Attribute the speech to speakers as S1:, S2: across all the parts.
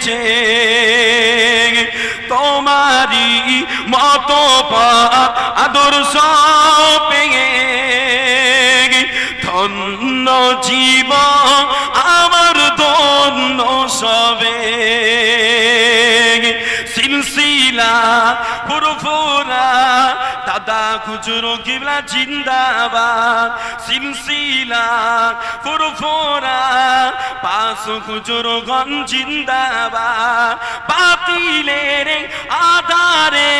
S1: পেয়েছে তোমারি মত আদর্শ পেয়ে ধন্য জীব আমার ধন্য সবে। ফুরফুরা দাদা খুচরো কিবলা জিন্দাবাদ, সিলসিলা ফুরফুরা পাঁচ খুচরো গন জিন্দাবাদ। বাতিলের আধারে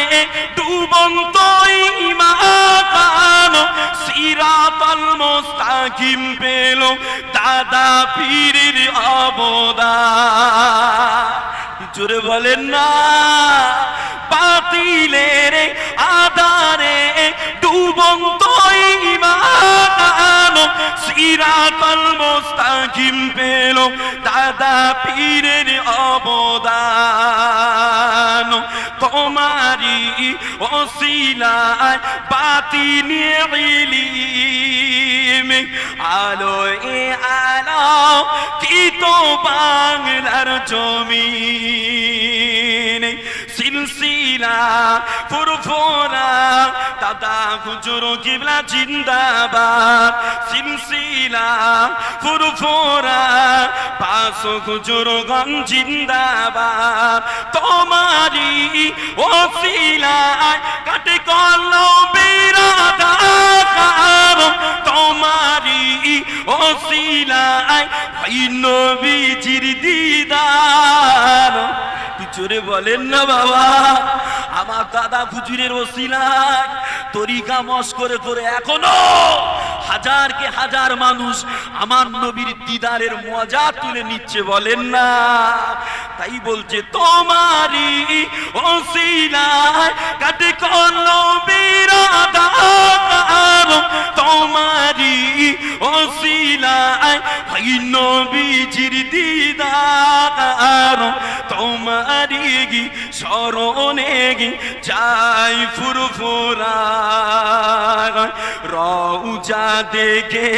S1: ডুবন্ত ইমান সিরাতাল মুস্তাকিম পেল দাদা পীরের অবদান। জোরে বলেন না বাতিলের আধারে ডুবন্ত ইমান। সিরাতাল মুস্তাকিম পেল দাদা পীরের অবদান। তোমারি ওসিলায় বাতি নিয়ে আলো এ আলো কি তো বাংলার জমিন সিলসিলা ফুরফুরা দাদা হুজুর কিবলা, জিন্দাবাদ। সিলসিলা হুজুর গন জিন্দাবাদ। তোমারি ওসিলায় কাটে দিদার তুই জোরে বলেন না বাবা, আমার দাদা হুজুরের ওসিলায় তরিকা মস করে করে এখনও হাজার কে হাজার মানুষ আমার নবীর দিদারের মজা তুলে নিচ্ছে বলেন না। তাই বলছে, তোমারই ওসিলায় কাটে কল্লো ওসিলায় ভাই নবীজির দিদার। তোমারি গি স্মরণে গি যাই ফুরফুরা রৌজা দেখে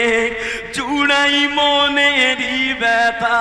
S1: জুড়াই মনেরি ব্যথা।